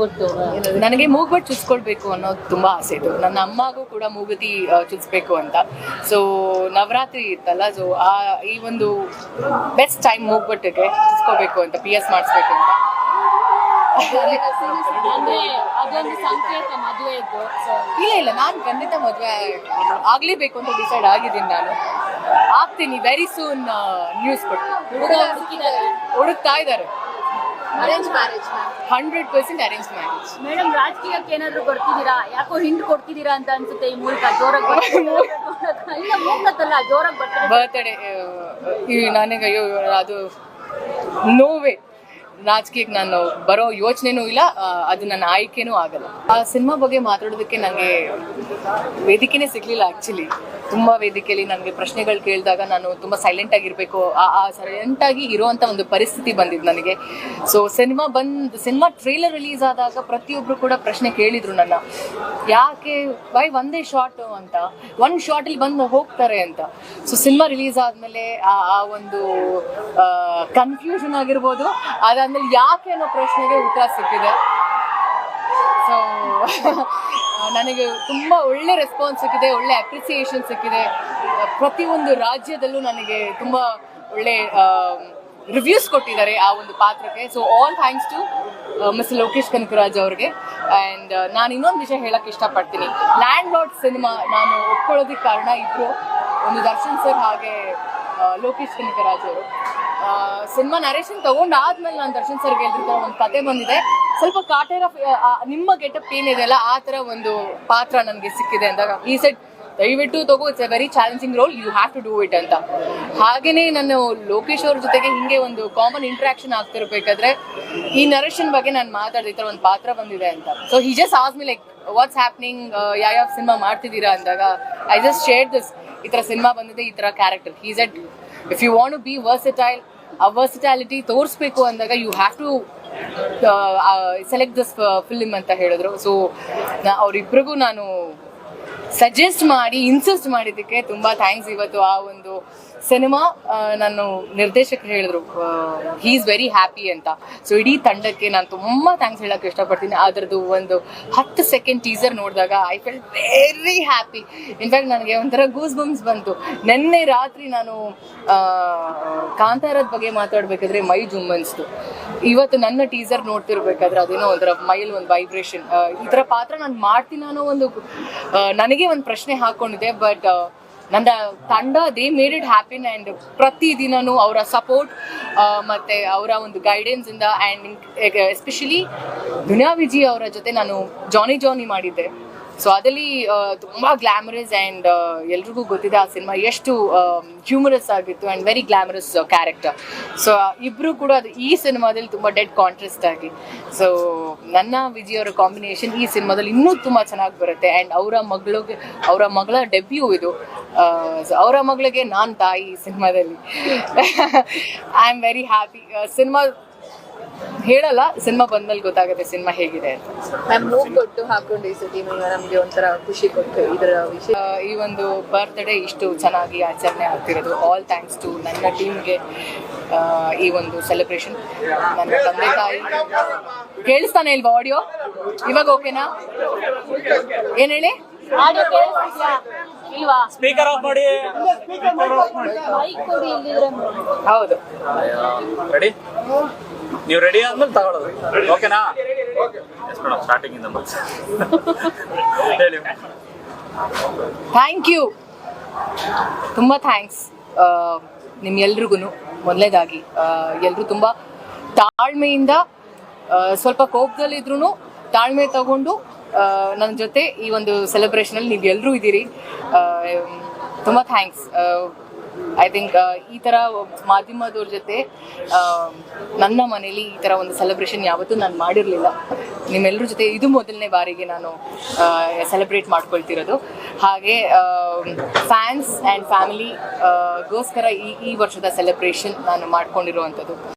ಮೂಗ್ಬೊಟ್ಟು ನನಗೆ ಮೂಗ್ಬಟ್ಟು ಚುಚ್ಕೊಳ್ಬೇಕು ಅನ್ನೋದು ತುಂಬಾ ಆಸೆ ಇತ್ತು. ನನ್ನ ಅಮ್ಮಗೂ ಕೂಡ ಮೂಗುತಿ ಚುಚ್ಬೇಕು ಅಂತ. ಸೊ ನವರಾತ್ರಿ ಇತ್ತಲ್ಲ ಸೊ ಆ ಈ ಒಂದು ಬೆಸ್ಟ್ ಟೈಮ್ ಮೂಗ್ಬಟ್ಟಿಗೆ ಚುಚ್ಕೋಬೇಕು ಅಂತ ಪಿ ಎಸ್ ಮಾಡಿಸ್ಬೇಕು ಅಂತ. ಅದೊಂದು ಸಂಕೇತ ಮದುವೆದ್ದು ಸೊ ಇಲ್ಲ ಇಲ್ಲ ನಾನು ಖಂಡಿತ ಮದುವೆ ಆಗ್ಲೇಬೇಕು ಅಂತ ಡಿಸೈಡ್ ಆಗಿದ್ದೀನಿ ನಾನು. ಆಗ್ತೀನಿ ವೆರಿ ಸೂನ್ ನ್ಯೂಸ್ ಕೊಟ್ಟು ಹುಡುಗ ಹುಡುಕ್ತಾ ಇದ್ದಾರೆ. Arrange marriage hundred percent arrange marriage madam ರಾಜಕೀಯಕ್ಕೆ ಏನಾದ್ರು ಬರ್ತಿದ್ದೀರಾ ಯಾಕೋ ಹಿಂಟ್ ಕೊಡ್ತಿದ್ದೀರಾ ಅಂತ ಅನ್ಸುತ್ತೆ ಈ ಮೂಲಕ? ಜೋರಾಗಿ? ಇಲ್ಲ ಮೂಕತ್ತಲ್ಲ ಜೋರಾಗಿ ಬರ್ತಾರೆ ಬರ್ತ್ಡೇ ನನಗೆ ಅಯ್ಯೋ ಅದು ನೋವೇ ರಾಜಕೀಯಕ್ಕೆ ನಾನು ಬರೋ ಯೋಚನೆನೂ ಇಲ್ಲ ಅದು ನನ್ನ ಆಯ್ಕೆನೂ ಆಗಲ್ಲ. ಆ ಸಿನಿಮಾ ಬಗ್ಗೆ ಮಾತಾಡೋದಕ್ಕೆ ನನಗೆ ವೇದಿಕೆನೇ ಸಿಗ್ಲಿಲ್ಲ ಆ್ಯಕ್ಚುಲಿ ತುಂಬ ವೇದಿಕೆಯಲ್ಲಿ ನನಗೆ ಪ್ರಶ್ನೆಗಳು ಕೇಳಿದಾಗ ನಾನು ತುಂಬ ಸೈಲೆಂಟ್ ಆಗಿರಬೇಕು. ಆ ಸೈಲೆಂಟ್ ಆಗಿ ಇರುವಂತ ಒಂದು ಪರಿಸ್ಥಿತಿ ಬಂದಿದ್ದು ನನಗೆ. ಸೊ ಸಿನಿಮಾ ಬಂದ್ ಸಿನಿಮಾ ಟ್ರೇಲರ್ ರಿಲೀಸ್ ಆದಾಗ ಪ್ರತಿಯೊಬ್ಬರು ಕೂಡ ಪ್ರಶ್ನೆ ಕೇಳಿದ್ರು ನನ್ನ. ಯಾಕೆ ಬೈ ಒಂದೇ ಶಾಟ್ ಅಂತ. ಒಂದ್ ಶಾರ್ಟ್ ಅಲ್ಲಿ ಬಂದು ಹೋಗ್ತಾರೆ ಅಂತ. ಸೊ ಸಿನಿಮಾ ರಿಲೀಸ್ ಆದ್ಮೇಲೆ ಆ ಆ ಒಂದು ಕನ್ಫ್ಯೂಷನ್ ಆಗಿರ್ಬೋದು. ಅದಾದ್ಮೇಲೆ ಯಾಕೆ ಅನ್ನೋ ಪ್ರಶ್ನೆಗೆ ಉತ್ತರ ಸಿಕ್ಕಿದೆ. ಸೊ ನನಗೆ ತುಂಬ ಒಳ್ಳೆ ರೆಸ್ಪಾನ್ಸ್ ಸಿಕ್ಕಿದೆ, ಒಳ್ಳೆ ಅಪ್ರಿಸಿಯೇಷನ್ ಸಿಕ್ಕಿದೆ. ಪ್ರತಿಯೊಂದು ರಾಜ್ಯದಲ್ಲೂ ನನಗೆ ತುಂಬ ಒಳ್ಳೆ ರಿವ್ಯೂಸ್ ಕೊಟ್ಟಿದ್ದಾರೆ ಆ ಒಂದು ಪಾತ್ರಕ್ಕೆ. So all thanks to miss Lokesh Kanagaraj ಅವ್ರಿಗೆ. ಆ್ಯಂಡ್ ನಾನು ಇನ್ನೊಂದು ವಿಷಯ ಹೇಳಕ್ಕೆ ಇಷ್ಟಪಡ್ತೀನಿ. ಲ್ಯಾಂಡ್ ಲಾರ್ಡ್ ಸಿನಿಮಾ ನಾನು ಒಪ್ಕೊಳ್ಳೋದಕ್ಕೆ ಕಾರಣ ಇಬ್ಬರು ಒಂದು ದರ್ಶನ್ ಸರ್ ಹಾಗೆ ಲೋಕೇಶ್ ಕನಕರಾಜ್ ಅವರು. ಸಿನಿಮಾ ನರೇಶನ್ ತೊಗೊಂಡಾದ್ಮೇಲೆ ನಾನು ದರ್ಶನ್ ಸರ್ಗೆ ಹೇಳಿದ್ರೆ ಒಂದು ಕತೆ ಬಂದಿದೆ. ಸ್ವಲ್ಪ ಕಾಟೇರ ನಿಮ್ಮ ಗೆಟಪ್ ಏನಿದೆಯಲ್ಲ ಆ ತರ ಒಂದು ಪಾತ್ರ ನನಗೆ ಸಿಕ್ಕಿದೆ ಅಂದಾಗ ಈ ಸೆಟ್ ದಯವಿಟ್ಟು ತಗೋ it's a very challenging role you have to do it ಅಂತ. ಹಾಗೇನೆ ನಾನು ಲೋಕೇಶ್ ಅವ್ರ ಜೊತೆಗೆ ಹಿಂಗೆ ಒಂದು ಕಾಮನ್ ಇಂಟ್ರಾಕ್ಷನ್ ಆಗ್ತಿರ್ಬೇಕಾದ್ರೆ ಈ ನರೇಶನ್ ಬಗ್ಗೆ ನಾನು ಮಾತಾಡಿದ ಈ ಒಂದು ಪಾತ್ರ ಬಂದಿದೆ ಅಂತ. So he just ask me like what's happening ಯಾವ ಸಿನಿಮಾ ಮಾಡ್ತಿದ್ದೀರಾ ಅಂದಾಗ ಐ ಜಸ್ಟ್ ಶೇರ್ ದಿಸ್ ಈ ಥರ ಸಿನಿಮಾ ಬಂದಿದೆ, ಈ ಥರ character he's at if you want to be versatile ಆ ವರ್ಸಿಟಾಲಿಟಿ ತೋರಿಸ್ಬೇಕು ಅಂದಾಗ you have to select this film ಅಂತ ಹೇಳಿದ್ರು. ಸೊ ಅವರಿಬ್ಬರಿಗೂ ನಾನು ಸಜೆಸ್ಟ್ ಮಾಡಿ ಇನ್ಸಿಸ್ಟ್ ಮಾಡಿದ್ದಕ್ಕೆ ತುಂಬಾ ಥ್ಯಾಂಕ್ಸ್ ಇವತ್ತು ಆ ಒಂದು ಸಿನಿಮಾ ನಾನು ನಿರ್ದೇಶಕರು ಹೇಳಿದ್ರು ಹೀ ಈಸ್ ವೆರಿ ಹ್ಯಾಪಿ ಅಂತ. ಸೊ ಇಡೀ ತಂಡಕ್ಕೆ ನಾನು ತುಂಬ ಥ್ಯಾಂಕ್ಸ್ ಹೇಳಕ್ಕೆ ಇಷ್ಟಪಡ್ತೀನಿ. ಅದರದ್ದು ಒಂದು ಹತ್ತು ಸೆಕೆಂಡ್ ಟೀಸರ್ ನೋಡಿದಾಗ I felt very happy in fact ನನಗೆ ಒಂಥರ ಗೂಸ್ ಬಮ್ಸ್ ಬಂತು. ನಿನ್ನೆ ರಾತ್ರಿ ನಾನು ಕಾಂತಾರದ ಬಗ್ಗೆ ಮಾತಾಡ್ಬೇಕಾದ್ರೆ ಮೈ ಜುಮ್ ಅನ್ಸ್ತು ಇವತ್ತು ನನ್ನ ಟೀಸರ್ ನೋಡ್ತಿರ್ಬೇಕಾದ್ರೆ ಅದೇನೋ ಒಂಥರ ಮೈಲ್ ಒಂದು ವೈಬ್ರೇಷನ್ ಈ ಪಾತ್ರ ನಾನು ಮಾಡ್ತೀನಿ ಅನ್ನೋ ಒಂದು ಆ, ನನಗೆ ಒಂದು ಪ್ರಶ್ನೆ ಹಾಕೊಂಡಿದೆ ಬಟ್ ನನ್ನ ತಂಡ they made it happen and ಪ್ರತಿದಿನನೂ ಅವರ ಸಪೋರ್ಟ್ ಮತ್ತು ಅವರ ಒಂದು ಗೈಡೆನ್ಸ್ ಇಂದ ಆ್ಯಂಡ್ ಎಸ್ಪೆಷಲಿ ದುನಿಯಾ ವಿಜಿ ಅವರ ಜೊತೆ ನಾನು ಜಾನಿ ಜಾನಿ ಮಾಡಿದ್ದೆ. ಸೊ ಅದಲ್ಲಿ ತುಂಬ ಗ್ಲಾಮರಸ್ ಆ್ಯಂಡ್ ಎಲ್ರಿಗೂ ಗೊತ್ತಿದೆ ಆ ಸಿನಿಮಾ ಎಷ್ಟು ಹ್ಯೂಮರಸ್ ಆಗಿತ್ತು and very glamorous character so ಇಬ್ಬರು ಕೂಡ ಅದು ಈ ಸಿನಿಮಾದಲ್ಲಿ ತುಂಬ ಡೆಡ್ ಕಾಂಟ್ರೆಸ್ಟ್ ಆಗಿ. ಸೊ ನನ್ನ, ವಿಜಯ್ ಅವರ ಕಾಂಬಿನೇಷನ್ ಈ ಸಿನಿಮಾದಲ್ಲಿ ಇನ್ನೂ ತುಂಬ ಚೆನ್ನಾಗಿ ಬರುತ್ತೆ ಆ್ಯಂಡ್ ಅವರ ಮಗಳಿಗೆ, ಅವರ ಮಗಳ ಡೆಬ್ಯೂ ಇದು. ಸೊ ಅವರ ಮಗಳಿಗೆ ನಾನು ತಾಯಿ ಈ ಸಿನಿಮಾದಲ್ಲಿ I am very happy cinema ಹೇಳಲ್ಲ ಸಿನಿಮಾ ಬಂದ್ಮೇಲೆ ಗೊತ್ತಾಗುತ್ತೆ ಸಿನಿಮಾ ಹೇಗಿದೆ ಅಂತ. ಮ್ಯಾಮ್ ಮೂಗ್ ಕೊಟ್ಟು ಹಾಕೊಂಡು ಈ ಸತಿ ನಮಗೆ ಒಂಥರ ಖುಷಿ ಕೊಟ್ಟು ಇದರ ವಿಷಯ. ಆ, ಈ ಒಂದು ಬರ್ತ್ಡೇ ಇಷ್ಟು ಚೆನ್ನಾಗಿ ಆಚರಣೆ ಆಗ್ತಿರೋದು. ಆಲ್ ಥ್ಯಾಂಕ್ಸ್ ಟು ನನ್ನ ಟೀಮ್ಗೆ ಈ ಒಂದು ಸೆಲೆಬ್ರೇಷನ್ ನನ್ನ ತಂದೆ ತಾಯಿ. ಕೇಳಿಸ್ತಾನೆ ಇಲ್ವಾ ಆಡಿಯೋ ಇವಾಗ ಓಕೆನಾ ಏನ್ ಹೇಳಿ? ಆಡಿಯೋ ಕೇಳಿಸ್ತಿದ್ಯಾ? ಇಲ್ವಾ? ಸ್ಪೀಕರ್ ಆಫ್ ಮಾಡಿ. ಹೌದು. ರೆಡಿ ನೀವು ರೆಡಿ ಆದ್ಮೇಲೆ ತಗೊಳ್ಳೋದು. ಓಕೆನಾ ಸ್ಟಾರ್ಟಿಂಗ್ ಇಂದ ಥ್ಯಾಂಕ್ ಯು ತುಂಬ ಥ್ಯಾಂಕ್ಸ್ ನಿಮ್ಗೆಲ್ರಿಗೂ ಮೊದಲೇದಾಗಿ. ಎಲ್ಲರೂ ತುಂಬ ತಾಳ್ಮೆಯಿಂದ ಸ್ವಲ್ಪ ಕೋಪದಲ್ಲಿದ್ರು ತಾಳ್ಮೆ ತಗೊಂಡು ನನ್ನ ಜೊತೆ ಈ ಒಂದು ಸೆಲೆಬ್ರೇಷನಲ್ಲಿ ನೀವು ಎಲ್ಲರೂ ಇದ್ದೀರಿ. ತುಂಬ ಥ್ಯಾಂಕ್ಸ್ ಐ ಥಿಂಕ್ ಈ ಥರ ಮಾಧ್ಯಮದವ್ರ ಜೊತೆ ನನ್ನ ಮನೇಲಿ ಈ ಥರ ಒಂದು ಸೆಲೆಬ್ರೇಷನ್ ಯಾವತ್ತೂ ನಾನು ಮಾಡಿರಲಿಲ್ಲ. ನಿಮ್ಮೆಲ್ಲರ ಜೊತೆ ಇದು ಮೊದಲನೇ ಬಾರಿಗೆ ನಾನು ಸೆಲೆಬ್ರೇಟ್ ಮಾಡ್ಕೊಳ್ತಿರೋದು. ಹಾಗೆ ಫ್ಯಾನ್ಸ್ ಆ್ಯಂಡ್ ಫ್ಯಾಮಿಲಿ ಗೋಸ್ಕರ ಈ ಈ ವರ್ಷದ ಸೆಲೆಬ್ರೇಷನ್ ನಾನು ಮಾಡ್ಕೊಂಡಿರುವಂಥದ್ದು.